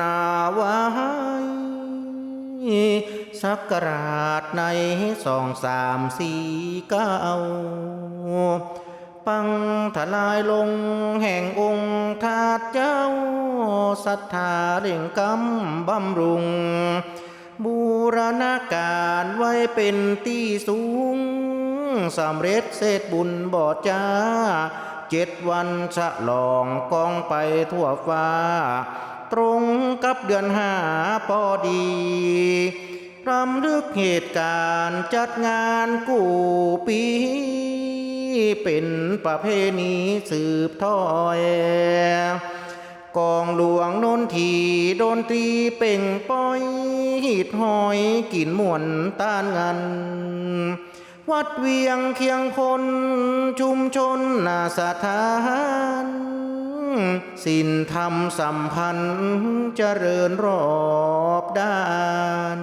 นาวายสักกราชในสองสามสี่เก้าปังทลายลงแห่งองค์ทาสเจ้าศรัทธาเร่งกำบำรุง บูรณาการไว้เป็นที่สูงสำเร็จเสร็จบุญบอจ้าเจ็ดวันฉลองกองไปทั่วฟ้า ตรงกับเดือนห้าพอดีรำลึกเหตุการณ์จัดงานกู่ปี เป็นประเพณีสืบทอยกองหลวงโนนทีโดนตรีเป่งป้อยหิดหอยกินมวนต้านงัน วัดเวียงเคียงคน ชุมชนนาสถาน สินธรรมสัมพันธ์เจริญรอบด้าน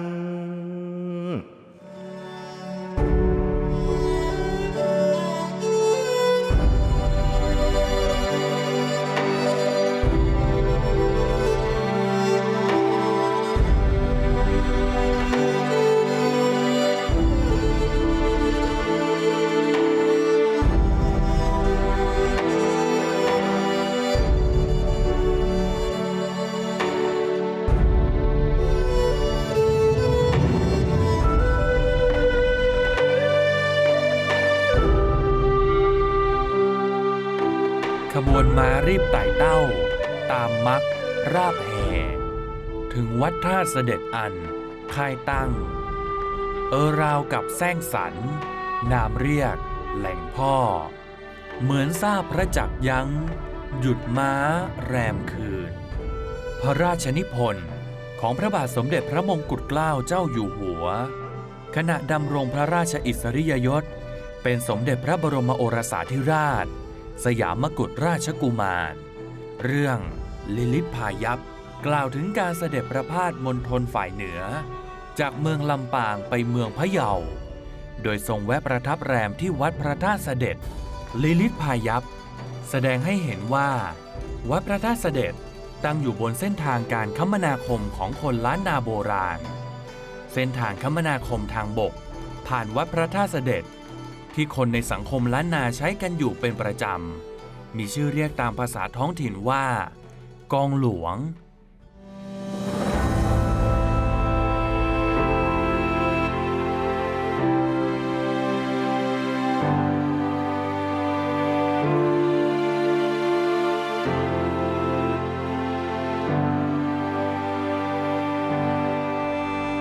ม้ารีบไต่เต้า ตามมัก ราบแห่ถึงวัดท่าเสด็จอัน ค่ายตั้ง เออราวกับแซงสัน นามเรียก แหล่งพ่อ เหมือนทราบพระจักยัง้ง หยุดม้า แรมคืน พระราชนิพนธ์ของพระบาทสมเด็จพระมงกุฎเกล้าเจ้าอยู่หัว ขณะดำรงพระราชอิสริยยศ เป็นสมเด็จพระบรมโอรสาธิราช สยามกุฎราชกุมาร เรื่องลิลิพายัพกล่าวถึงการเสด็จประพาสมณฑลฝ่ายเหนือ จากเมืองลำปางไปเมืองพะเยา โดยทรงแวะประทับแรมที่วัดพระธาตุเสด็จ ลิลิพายัพแสดงให้เห็นว่า วัดพระธาตุเสด็จตั้งอยู่บนเส้นทางการคมนาคมของคนล้านนาโบราณ เส้นทางคมนาคมทางบก ผ่านวัดพระธาตุเสด็จ ที่คนในสังคมล้านนาใช้กันอยู่เป็นประจำ มีชื่อเรียกตามภาษาท้องถิ่นว่า กองหลวง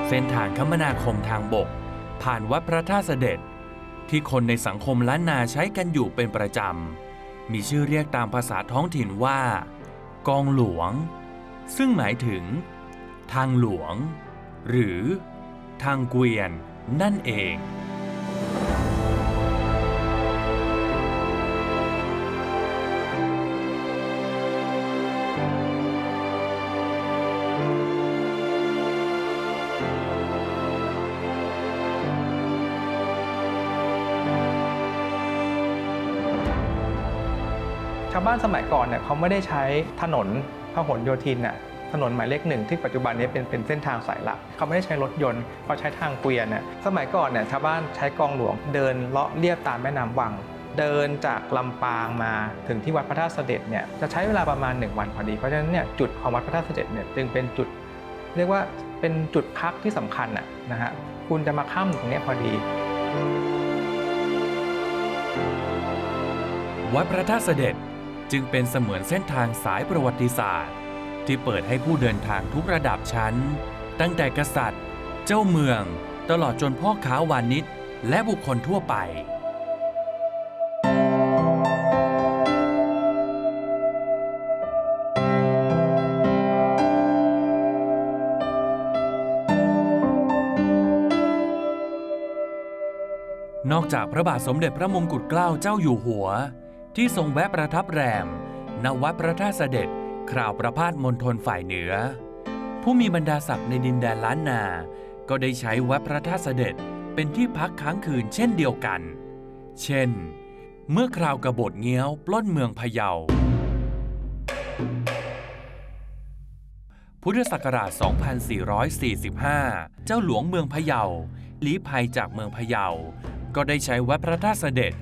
เส้นทางคมนาคมทางบก ผ่านวัดพระธาตุเสด็จ ที่คนในสังคมล้านนาใช้กันอยู่เป็นประจำ มีชื่อเรียกตามภาษาท้องถิ่นว่า กองหลวง ซึ่งหมายถึง ทางหลวง หรือ ทางเกวียนนั่นเองาวบ้านสมัยก่อนเนี่ยเขาไม่ได้ใช้ถนนพหลโยธินน่ะถนนหมายเลขหนึ่งที่ปัจจุบันนี้เป็นเป็นเส้นทางสายหลักเขาไม่ได้ใช้รถยนต์เขาใช้ทางเกวียนน่ะสมัยก่อนเนี่ยชาวบ้านใช้กองหลวงเดินเลาะเลียบตามแม่น้ำวัง เดินจากลำปางมาถึงที่วัดพระธาตุเสด็จเนี่ยจะใช้เวลาประมาณ 1 วันพอดีเพราะฉะนั้นเนี่ยจุดของวัดพระธาตุเสด็จเนี่ยจึงเป็นจุด เรียกว่าเป็นจุดพักที่สำคัญน่ะนะฮะคุณจะมาข้ามตรงนี้พอดี วัดพระธาตุเสด็จ จึงเป็นเสมือนเส้นทางสายประวัติศาสตร์ ที่เปิดให้ผู้เดินทางทุกระดับชั้น ตั้งแต่กษัตริย์ เจ้าเมือง ตลอดจนพ่อค้าวานิชและบุคคลทั่วไปนอกจากพระบาทสมเด็จพระมงกุฎเกล้าเจ้าอยู่หัว ที่ทรงแวะประทับแรม ณ วัดพระธาตุเสด็จคราวประพาสมณฑลฝ่ายเหนือ ผู้มีบรรดาศักดิ์ในดินแดนล้านนา ก็ได้ใช้วัดพระธาตุเสด็จเป็นที่พักค้างคืนเช่นเดียวกัน เช่น เมื่อคราวกบฏเงี้ยวปล้นเมืองพะเยา พุทธศักราช 2445 เจ้าหลวงเมืองพะเยาลี้ภัยจากเมืองพะเยา ก็ได้ใช้วัดพระธาตุเสด็จ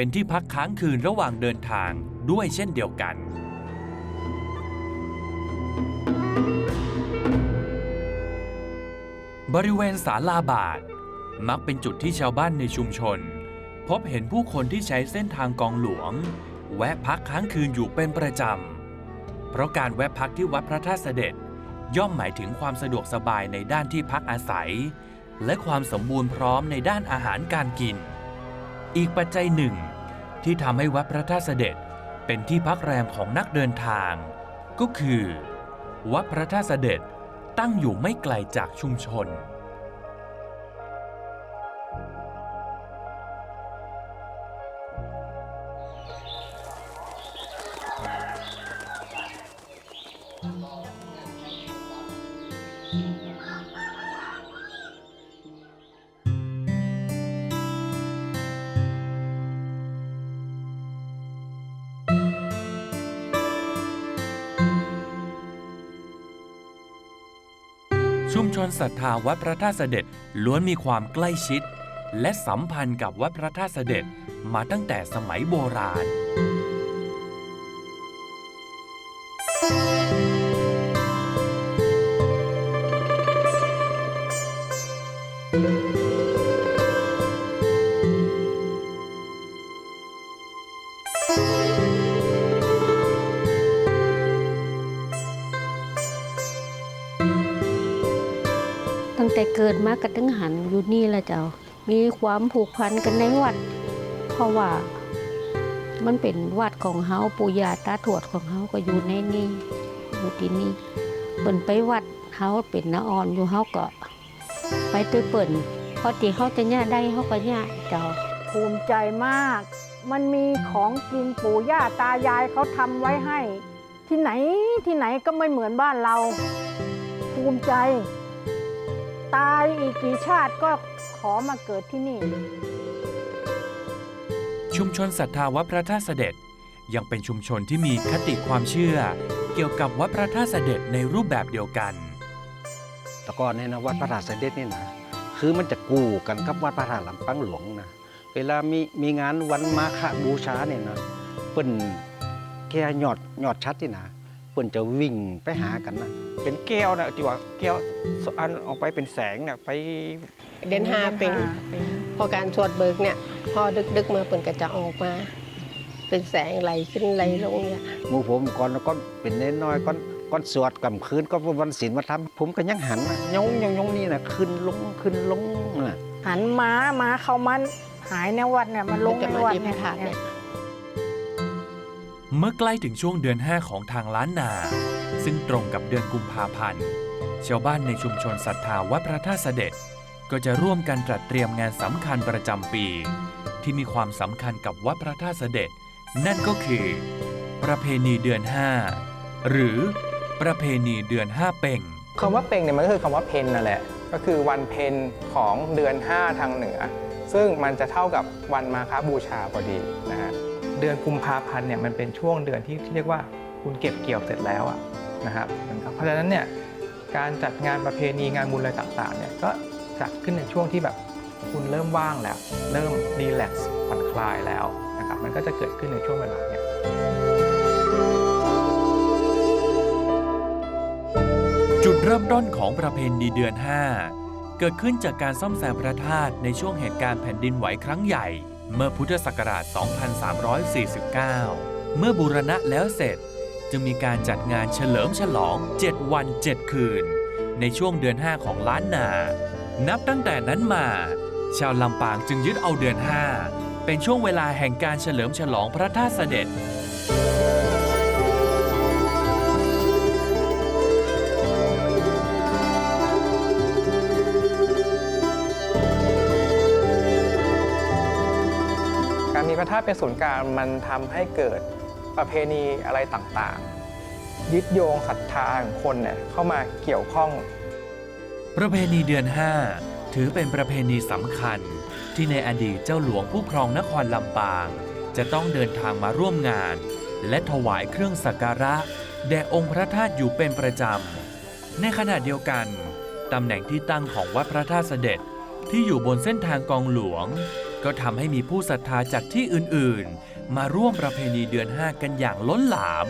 เป็นที่พักค้างคืนระหว่างเดินทางด้วยเช่นเดียวกัน บริเวณศาลาบาท มักเป็นจุดที่ชาวบ้านในชุมชน พบเห็นผู้คนที่ใช้เส้นทางกองหลวง แวะพักค้างคืนอยู่เป็นประจำ เพราะการแวะพักที่วัดพระธาตุเสด็จย่อมหมายถึงความสะดวกสบายในด้านที่พักอาศัย และความสมบูรณ์พร้อมในด้านอาหารการกิน อีกปัจจัยหนึ่ง ที่ทำให้วัดพระธาตุเสด็จเป็นที่พักแรมของนักเดินทาง ก็คือ วัดพระธาตุเสด็จตั้งอยู่ไม่ไกลจากชุมชน ชุมชนศรัทธาวัดพระธาตุเสด็จล้วนมีความใกล้ชิด และสัมพันธ์กับวัดพระธาตุเสด็จมาตั้งแต่สมัยโบราณ งแต่เกิดมากระตึงหันอยู่นี่ละเจ้า มีความผูกพันกันในวัด เพราะว่ามันเป็นวัดของเฮาปู่ย่าตาทวดของเฮาก็อยู่ในนี่อยู่ที่นี่เปิ่นไปวัดเฮาเป็นนาอ่อนอยู่เฮาก็ ไปตื้อเปิ่นพอที่เฮาจะย่าได้เฮาก็ย่าเจ้าภูมิใจมาก มันมีของกินปู่ย่าตายายเขาทำไว้ให้ ที่ไหนที่ไหนก็ไม่เหมือนบ้านเรา ภูมิใจ ตายอีกกี่ชาติก็ขอมาเกิดที่นี่ ชุมชนศรัทธาวัดพระธาตุเสด็จ ยังเป็นชุมชนที่มีคติความเชื่อ เกี่ยวกับวัดพระธาตุเสด็จในรูปแบบเดียวกัน แต่ก่อนเนี่ยนะวัดพระธาตุเสด็จนี่นะคือมันจะกู่กันกับวัดพระธาตุลำปังหลวงนะเวลามีมีงานวันมาฆบูชาเนี่ยนะเปิ้นแก่ยอดยอดชัดที่นะ เปิ้นจะวิ่งไปหากันนะเป็นแก้วนะที่ว่าแก้วอันออกไปเป็นแสงเนี่ยไปเดือนห้าเป็นพอการสวดเบิกเนี่ยพอดึกๆมาเปิ่นก็จะออกมา เป็นแสงไหลขึ้นไหลลงเนี่ยหมู่ผมก่อนก็เป็นเน้นน้อยก่อนก่อนสวดกำคืนก็วันศีลมาทำผมก็ยังหันนะยงยงยงนี่นะขึ้นลงขึ้นลงนะหันม้าม้าเขามันหายในวัดเนี่ยมันลงจะในมาวัดที่พเนี่ระธาตุเนี่ยย เมื่อใกล้ถึงช่วงเดือน 5 ของทางล้านนา ซึ่งตรงกับเดือนกุมภาพันธ์ชาวบ้านในชุมชนศรัทธาวัดพระธาตุเสด็จ ก็จะร่วมกันตรัสเตรียมงานสำคัญประจำปี ที่มีความสำคัญกับวัดพระธาตุเสด็จ นั่นก็คือ ประเพณีเดือน 5 หรือประเพณีเดือน 5 เป่งคำว่าเป่งเนี่ยมันก็คือคำว่าเพนนั่นแหละ ก็คือวันเพนของเดือน 5 ทางเหนือ ซึ่งมันจะเท่ากับวันมาฆบูชาพอดีนะฮะ เดือนกุมภาพันธ์เนี่ยมันเป็นช่วงเดือนที่เรียกว่าคุณเก็บเกี่ยวเสร็จแล้วอะนะครับเพราะฉะนั้นเนี่ยการจัดงานประเพณีงานบุญอะไรต่างๆเนี่ยก็จัดขึ้นในช่วงที่แบบคุณเริ่มว่างแล้ว เริ่มรีแลกซ์ผ่อนคลายแล้วนะครับมันก็จะเกิดขึ้นในช่วงเวลาเนี่ยจุดเริ่มต้นของประเพณีเดือน 5 เกิดขึ้นจากการซ่อมแซมพระธาตุในช่วงเหตุการณ์แผ่นดินไหวครั้งใหญ่ เมื่อพุทธศักราช 2349 เมื่อบูรณะแล้วเสร็จจึงมีการจัดงานเฉลิมฉลอง 7 วัน 7 คืน ในช่วงเดือน 5 ของล้านนา นับตั้งแต่นั้นมา ชาวลำปางจึงยึดเอาเดือน 5 เป็นช่วงเวลาแห่งการเฉลิมฉลองพระธาตุเสด็จ ระธาเป็นศูนย์กลางมันทำให้เกิดประเพณีอะไรต่างๆ ยึดโยงศรัทธาของคนเนี่ยเข้ามาเกี่ยวข้อง ประเพณีเดือน 5 ถือเป็นประเพณีสำคัญ ที่ในอดีตเจ้าหลวงผู้ครองนครลำปาง จะต้องเดินทางมาร่วมงาน และถวายเครื่องสักการะ แด่องค์พระธาตุอยู่เป็นประจำ ในขณะเดียวกันตำแหน่งที่ตั้งของวัดพระธาตุเสด็จที่อยู่บนเส้นทางกองหลวง ก็ทำให้มีผู้ศรัทธาจากที่อื่นๆ มาร่วมประเพณีเดือน5กันอย่างล้นหลาม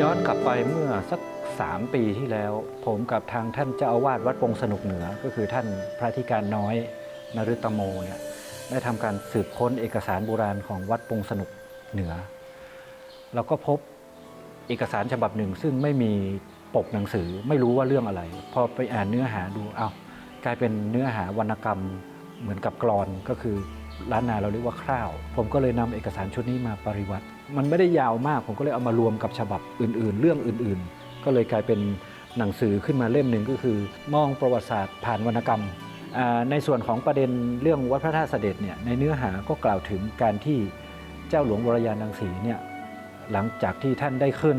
ย้อนกลับไปเมื่อสักสามปีที่แล้ว ผมกับทางท่านเจ้าอาวาสวัดปงสนุกเหนือก็คือท่านพระธิการน้อยนฤตโมเนี่ย ได้ทำการสืบค้นเอกสารโบราณของวัดปงสนุกเหนือ เราก็พบเอกสารฉบับหนึ่ง ซึ่งไม่มีปกหนังสือไม่รู้ว่าเรื่องอะไร พอไปอ่านเนื้อหาดูเอา้ากลายเป็นเนื้อหาวรรณกรรมเหมือนกับกรอนก็คือล้านนาเราเรียกว่าคร่าว ผมก็เลยนำเอกสารชุดนี้มาปริวัติ มันไม่ได้ยาวมาก ผมก็เลยเอามารวมกับฉบับอื่น ๆ เรื่องอื่น ๆ ก็เลยกลายเป็นหนังสือขึ้นมาเล่มหนึ่งก็คือ มองประวัติศาสตร์ผ่านวรรณกรรม ในส่วนของประเด็นเรื่องวัดพระธาตุเสด็จเนี่ยในเนื้อหาก็กล่าวถึงการที่เจ้าหลวงวรยานังสีเนี่ยหลังจากที่ท่านได้ขึ้น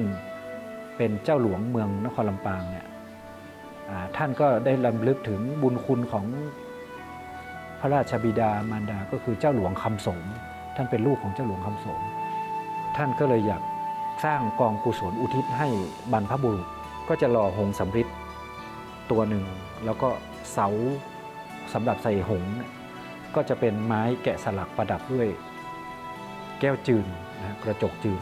เป็นเจ้าหลวงเมืองนครลำปางเนี่ยท่านก็ได้ลำลึกถึงบุญคุณของพระราชบิดามารดาก็คือเจ้าหลวงคำสมท่านเป็นลูกของเจ้าหลวงคำสมท่านก็เลยอยากสร้างกองกุศลอุทิศให้บรรพบุรุษ ก็จะหล่อหงส์สำริดตัวหนึ่งแล้วก็เสา สำหรับใส่หงก็จะเป็นไม้แกะสลักประดับด้วย แก้วจืนนะกระจกจืน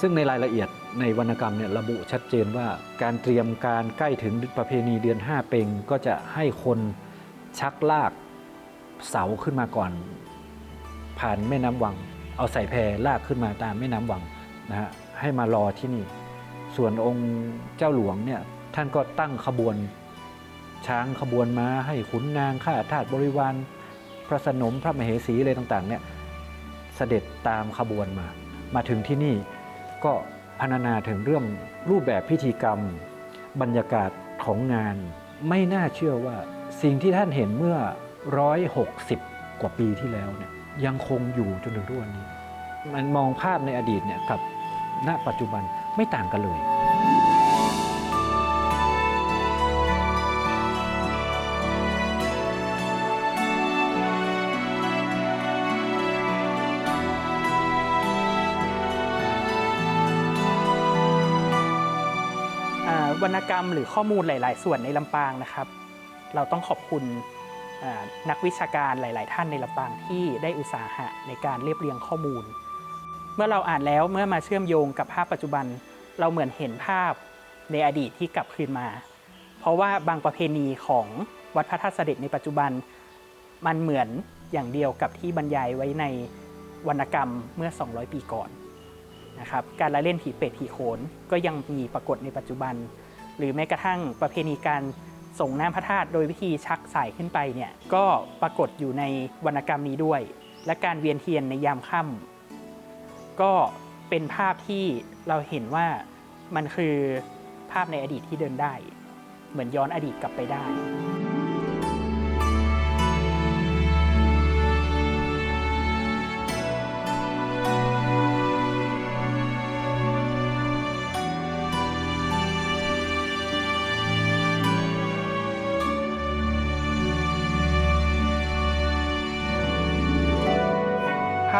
ซึ่งในรายละเอียดในวรรณกรรมเนี่ยระบุชัดเจนว่าการเตรียมการใกล้ถึงประเพณีเดือน 5 เปงก็จะให้คนชักลากเสาขึ้นมาก่อน ผ่านแม่น้ำวัง เอาใส่แพรลากขึ้นมาตามแม่น้ำวังนะฮะให้มารอที่นี่ ส่วนองค์เจ้าหลวงเนี่ยท่านก็ตั้งขบวน ช้างขบวนม้าให้ขุนนางข้าทาสบริวารพระสนมพระมเหสีอะไรต่างๆเนี่ยเสด็จตามขบวนมา มาถึงที่นี่ก็พรรณนาถึงเรื่องรูปแบบพิธีกรรม บรรยากาศของงาน ไม่น่าเชื่อว่าสิ่งที่ท่านเห็นเมื่อ 160 กว่าปีที่แล้วเนี่ยยังคงอยู่จนถึงทุกวันนี้ มันมองภาพในอดีตเนี่ยกับณปัจจุบันไม่ต่างกันเลย กรรมหรือข้อมูลหลาย ๆ ส่วนในลำปางนะครับ เราต้องขอบคุณนักวิชาการหลาย ๆ ท่านในลำปางที่ได้อุตสาหะในการเรียบเรียงข้อมูล เมื่อเราอ่านแล้วเมื่อมาเชื่อมโยงกับภาพปัจจุบัน เราเหมือนเห็นภาพในอดีตที่กลับคืนมา เพราะว่าบางประเพณีของวัดพระธาตุเสด็จในปัจจุบัน มันเหมือนอย่างเดียวกับที่บรรยายไว้ในวรรณกรรมเมื่อ 200 ปีก่อนนะครับการละเล่นผีเป็ดผีโขนก็ยังมีปรากฏในปัจจุบัน หรือแม้กระทั่งประเพณีการส่งน้ำพระธาตุโดยวิธีชักสายขึ้นไปเนี่ยก็ปรากฏอยู่ในวรรณกรรมนี้ด้วย และการเวียนเทียนในยามค่ำก็เป็นภาพที่เราเห็นว่ามันคือภาพในอดีตที่เดินได้ เหมือนย้อนอดีตกลับไปได้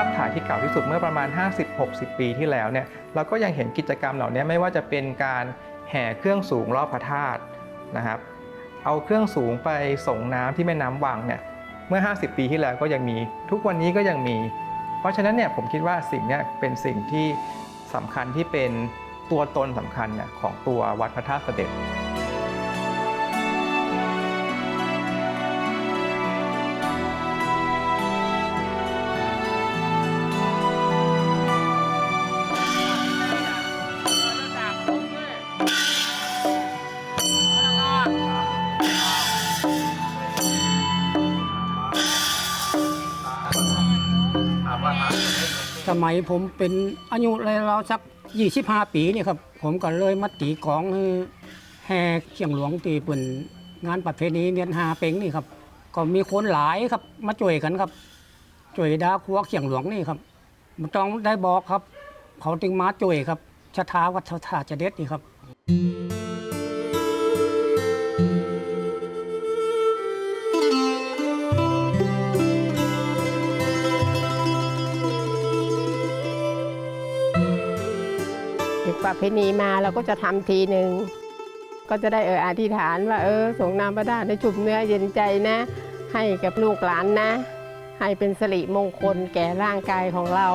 าพถ่ายที่เก่าที่สุดเมื่อประมาณ 50-60 ปีที่แล้วเนี่ยเราก็ยังเห็นกิจกรรมเหล่านี้ไม่ว่าจะเป็นการแห่เครื่องสูงรอบพระธาตุนะครับเอาเครื่องสูงไปส่งน้ำที่แม่น้ำวังเนี่ยเมื่อ 50 ปีที่แล้วก็ยังมีทุกวันนี้ก็ยังมี เพราะฉะนั้นเนี่ยผมคิดว่าสิ่งนี้เป็นสิ่งที่สำคัญที่เป็นตัวตนสำคัญเนี่ยของตัววัดพระธาตุเสด็จ ถามว่ามัยผมเป็นอายุเราวๆสัก25ปีนี่ครับ ผมก็เลยมาตีกองแห่เขียงหลวงตีเป็นงานประเพณีเมียนหาเป็งนี่ครับ ก็มีคนหลายครับ มาช่วยกันครับช่วยดาครัวเขียงหลวงนี่ครับมันต้องได้บอกครับ เขาจึงมาช่วยครับชะทาวัฒนาจะเด็ดนี่ครับ ประเพณีมาเราก็จะทำทีหนึ่งก็จะได้เอออธิษฐานว่าเออส่งนามพระดาได้จุบเนื้อเย็นใจนะ ให้กับลูกหลานนะ ให้เป็นสิริมงคลแก่ร่างกายของเรา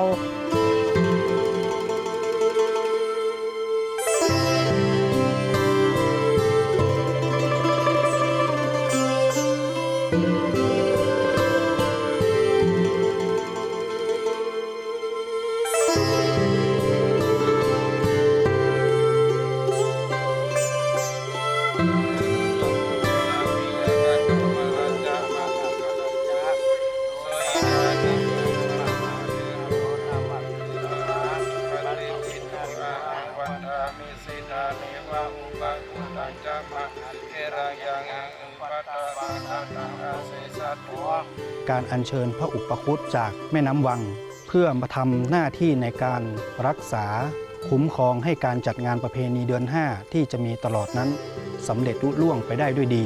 การอัญเชิญพระอุปคุตจากแม่น้ำวัง เพื่อมาทำหน้าที่ในการรักษาคุ้มครองให้การจัดงานประเพณีเดือน 5 ที่จะมีตลอดนั้นสำเร็จลุล่วงไปได้ด้วยดี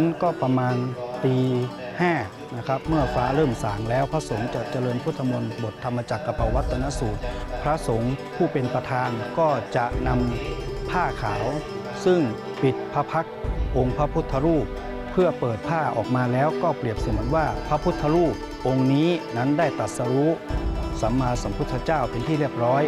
นั้นก็ประมาณตีห้านะครับเมื่อฟ้าเริ่มสางแล้วพระสงฆ์จะเจริญพุทธมนต์บทธรรมจักรกับปวัตนสูตร พระสงฆ์ผู้เป็นประธานก็จะนำผ้าขาว ซึ่งปิดพระพักองค์พระพุทธรูป เพื่อเปิดผ้าออกมาแล้วก็เปรียบเสมือนว่าพระพุทธรูปองค์นี้นั้นได้ตรัสรู้สัมมาสัมพุทธเจ้าเป็นที่เรียบร้อย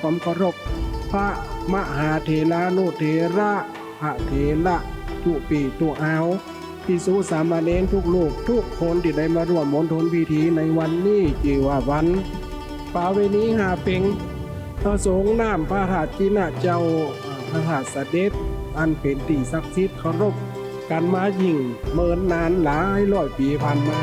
ความเคารพ พระมหาเถรานุเถระพระเถระจุปีตุอาพิสุสามเณรทุกลูกทุกคนที่ได้มาร่วมมณฑลพิธีในวันนี้จีว่าวันปาเวณีหาเป็งพระสงฆ์น้ำพระธาตุจินะเจ้าพระธาตุเสด็จอันเป็นที่ศักดิ์สิทธิ์เคารพกันมายิ่งเมินนานหลายร้อยปีผ่านมา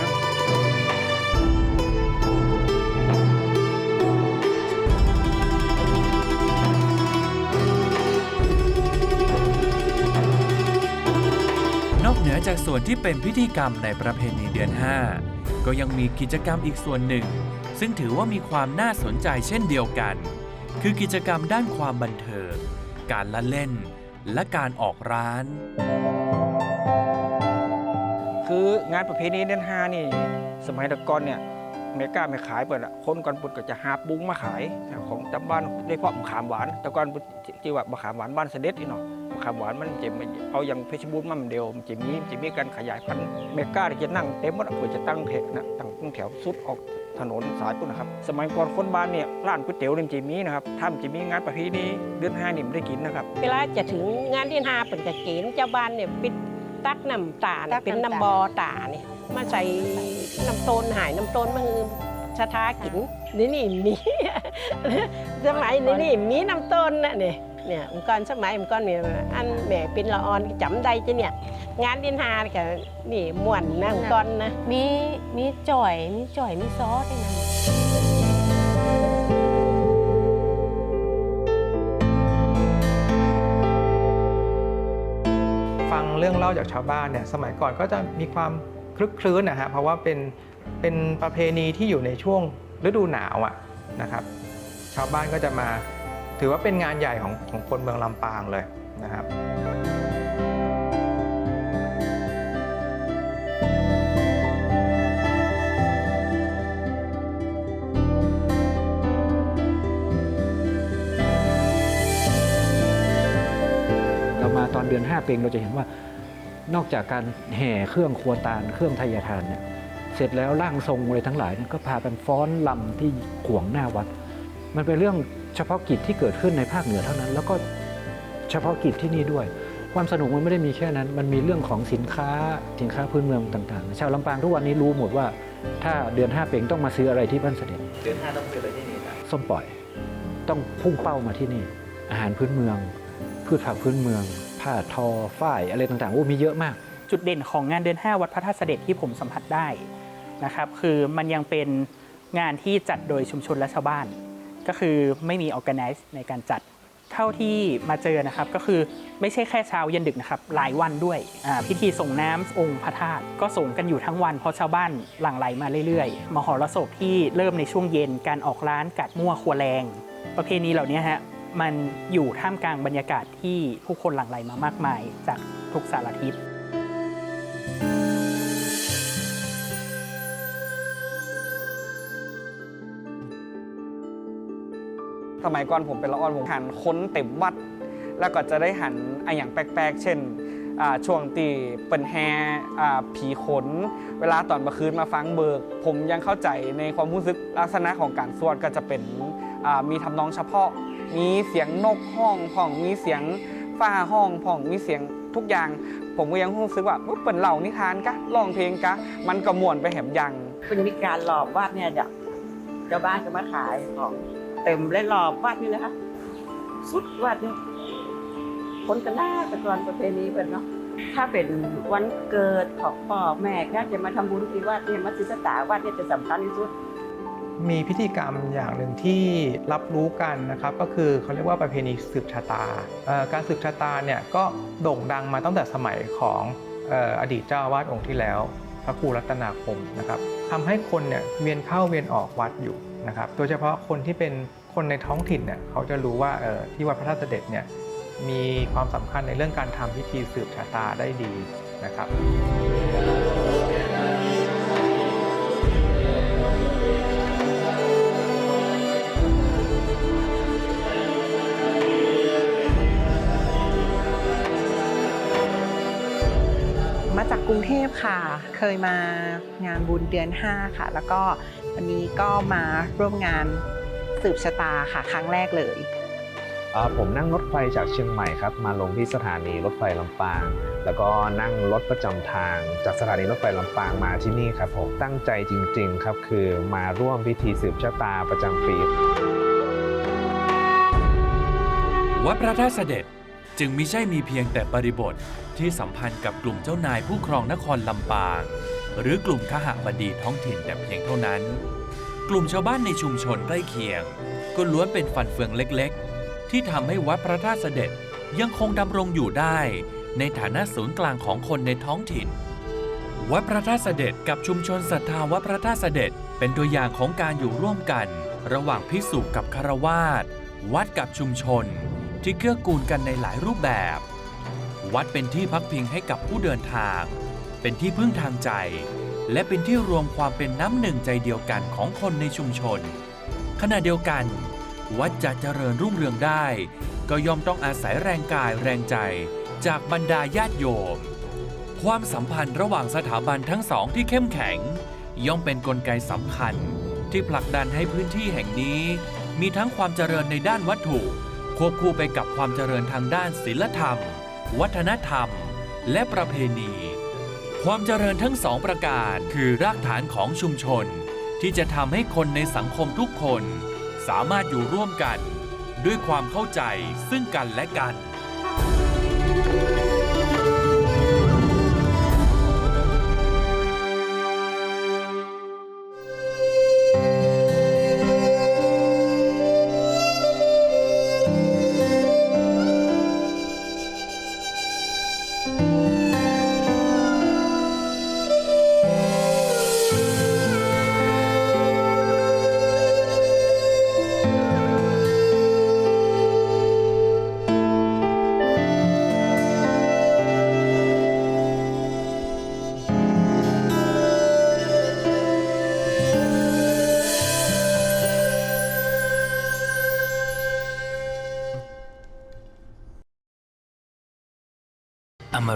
จากส่วนที่เป็นพิธีกรรมในประเพณีเดือน 5 ก็ยังมีกิจกรรมอีกส่วนหนึ่ง ซึ่งถือว่ามีความน่าสนใจเช่นเดียวกัน คือกิจกรรมด้านความบันเทิง การละเล่น และการออกร้าน คืองานประเพณีเดือนห้านี่ สมัยตะกอนเนี่ยเมกล้าไม่ขายเปิดอะคนก่อนปุดก็จะหาบุ้งมาขายของจำบ้านได้เพาะมะขามหวาน แต่ก่อนที่ว่ามะขามหวานบ้านเสด็จนี่เนาะ ขามหวานมันจะไม่เอาอย่างเพชรบูรณ์มามันเดียวมันจะมีมันจะมีการขยายพันธุ์เมกล้าที่จะนั่งเต็มหมดอะเพื่อจะตั้งแถวนะตั้งตั้งแถวสุดออกถนนสายปุ่นนะครับ สมัยก่อนคนบ้านเนี่ยร้านก๋วยเตี๋ยวเนี่ยมันจะมีนะครับถ้ามันจะมีงานประเพณีเดือนห้านี่มันได้กินนะครับ เวลาจะถึงงานที่หาเป็นกะเกณฑ์เจ้าบ้านเนี่ยปิดตักน้ำตาลตักน้ำตาลเป็นน้ำบอตาเนี่ยมาใส่น้ำต้นหายน้ำต้นมาคือชะทากินนี่นี่มีสมัยนี้นี่มีน้ำต้นนะเนี่ย เนี่ยเมื่อก่อนสมัยเมื่อก่อนเนี่ยอันแหม่เป็นละออนจำได้จ้ะเนี่ย งานดินหากับนี่ม่วนนะเมื่อก่อนนะ มีมีจ่อยมีจ่อยมีซอสด้วยนะฟังเรื่องเล่าจากชาวบ้านเนี่ยสมัยก่อนก็จะมีความคลึกคลื้นนะฮะเพราะว่าเป็นเป็นประเพณีที่อยู่ในช่วงฤดูหนาวอะนะครับ ชาวบ้านก็จะมา ถือว่าเป็นงานใหญ่ของของคนเมืองลำปางเลยนะครับเรามาตอนเดือน5เปงเราจะเห็นว่านอกจากการแห่เครื่องครัวตาลเครื่องไทยทานเนี่ยเสร็จแล้วร่างทรงอะไรทั้งหลายก็พากันฟ้อนลำที่ขวงหน้าวัด มันเป็นเรื่อง เฉพาะกิจที่เกิดขึ้นในภาคเหนือเท่านั้น แล้วก็เฉพาะกิจที่นี่ด้วย ความสนุกมันไม่ได้มีแค่นั้น มันมีเรื่องของสินค้าสินค้าพื้นเมืองต่างๆ ชาวลำปางทุกวันนี้รู้หมดว่า ถ้าเดือนห้าเปงต้องมาซื้ออะไรที่บ้านเสด็จเดือนห้าต้องซื้ออะไรที่นี่นะส้มปล่อย ต้องพุ่งเป้ามาที่นี่ อาหารพื้นเมือง พืชผักพื้นเมือง ผ้าทอฝ้ายอะไรต่างๆโอ้มีเยอะมาก จุดเด่นของงานเดือน5วัดพระธาตุเสด็จที่ผมสัมผัสได้นะครับคือมันยังเป็นงานที่จัดโดยชุมชนและชาวบ้าน ก็คือไม่มีออแกไนซ์ในการจัดเท่าที่มาเจอนะครับก็คือไม่ใช่แค่เช้าเย็นดึกนะครับหลายวันด้วยพิธีส่งน้ำองค์พระธาตุก็ส่งกันอยู่ทั้งวันเพราะชาวบ้านหลั่งไหลมาเรื่อยๆ มหรสพที่เริ่มในช่วงเย็นการออกร้านกัดมั่วครัวแรง ประเพณีเหล่านี้ฮะมันอยู่ท่ามกลางบรรยากาศที่ผู้คนหลั่งไหลมามากมายจากทุกสารทิศ สมัยก่อนผมเป็นละอ่อนผมหันค้นเต็มวัด แล้วก็จะได้หันอะอย่างแปลกๆ เช่นช่วงตีเปิ่นแฮผีขน เวลาตอนมาคืนมาฟังเบิก ผมยังเข้าใจในความรู้สึกลักษณะของการสวดก็จะเป็นมีทำนองเฉพาะ มีเสียงนกห้องผ่องมีเสียงฟ้าห้องผ่องมีเสียงทุกอย่าง ผมก็ยังรู้สึกว่าเปิ่นเหล่านิทานกะร้องเพลงกะ มันก็ม่วนไปแหมยังเป็นมีการหลอบวัดเนี่ยเดี๋ยวเจ้าบ้านจะมาขายของ เต็มเลยหลอบวัดนี่นะคะ สุดวัดเนี่ยคนกันหน้าแต่ก่อนประเพณีเป็นเนาะถ้าเป็นวันเกิดของพ่อแม่ก็จะมาทำบุญที่วัดเนี่ยมาศิษตาวัดเนี่ยจะสำคัญที่สุด มีพิธีกรรมอย่างหนึ่งที่รับรู้กันนะครับ ก็คือเขาเรียกว่าประเพณีสืบชะตา การสืบชะตาเนี่ยก็โด่งดังมาตั้งแต่สมัยของออดีตเจ้าวาสองค์ที่แล้ว พระครูรัตนาคมนะครับทำให้คนเนี่ยเวียนเข้าเวียนออกวัดอยู่ นะครับโดยเฉพาะคนที่เป็นคนในท้องถิ่นเนี่ยเขาจะรู้ว่าออที่วัดพระธาตุเสด็จเนี่ยมีความสำคัญในเรื่องการทำพิธีสืบชะตาได้ดีนะครับ พค่ะ เคยมางานบุญเดือน 5 ค่ะ แล้วก็วันนี้ก็มาร่วมงานสืบชะตาค่ะ ครั้งแรกเลยอ่าผมนั่งรถไฟจากเชียงใหม่ครับ มาลงที่สถานีรถไฟลำปาง แล้วก็นั่งรถประจำทางจากสถานีรถไฟลำปางมาที่นี่ครับผมตั้งใจจริง ๆ ครับคือมาร่วมพิธีสืบชะตาประจำปีวัดพระธาตุเสด็จ จึงมิใช่มีเพียงแต่บริบทที่สัมพันธ์กับกลุ่มเจ้านายผู้ครองนครลำปาง หรือกลุ่มขหบดีท้องถิ่นแต่เพียงเท่านั้น กลุ่มชาวบ้านในชุมชนใกล้เคียง ก็ล้วนเป็นฟันเฟืองเล็กๆ ที่ทำให้วัดพระธาตุเสด็จยังคงดำรงอยู่ได้ ในฐานะศูนย์กลางของคนในท้องถิ่น วัดพระธาตุเสด็จกับชุมชนศรัทธาวัดพระธาตุเสด็จ เป็นตัวอย่างของการอยู่ร่วมกัน ระหว่างพิสุกับคารวาสวัดกับชุมชน ที่เกื้อกูลกันในหลายรูปแบบ วัดเป็นที่พักพิงให้กับผู้เดินทาง เป็นที่พึ่งทางใจ และเป็นที่รวมความเป็นน้ำหนึ่งใจเดียวกันของคนในชุมชน ขณะเดียวกัน วัดจะเจริญรุ่งเรืองได้ ก็ย่อมต้องอาศัยแรงกายแรงใจจากบรรดาญาติโยม ความสัมพันธ์ระหว่างสถาบันทั้งสองที่เข้มแข็ง ย่อมเป็นนกลไกสำคัญที่ผลักดันให้พื้นที่แห่งนี้ มีทั้งความเจริญในด้านวัตถุ ควบคู่ไปกับความเจริญทางด้านศิลธรรม วัฒนธรรม และประเพณี ความเจริญทั้งสองประการคือรากฐานของชุมชน ที่จะทำให้คนในสังคมทุกคน สามารถอยู่ร่วมกัน ด้วยความเข้าใจซึ่งกันและกัน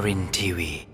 In TV.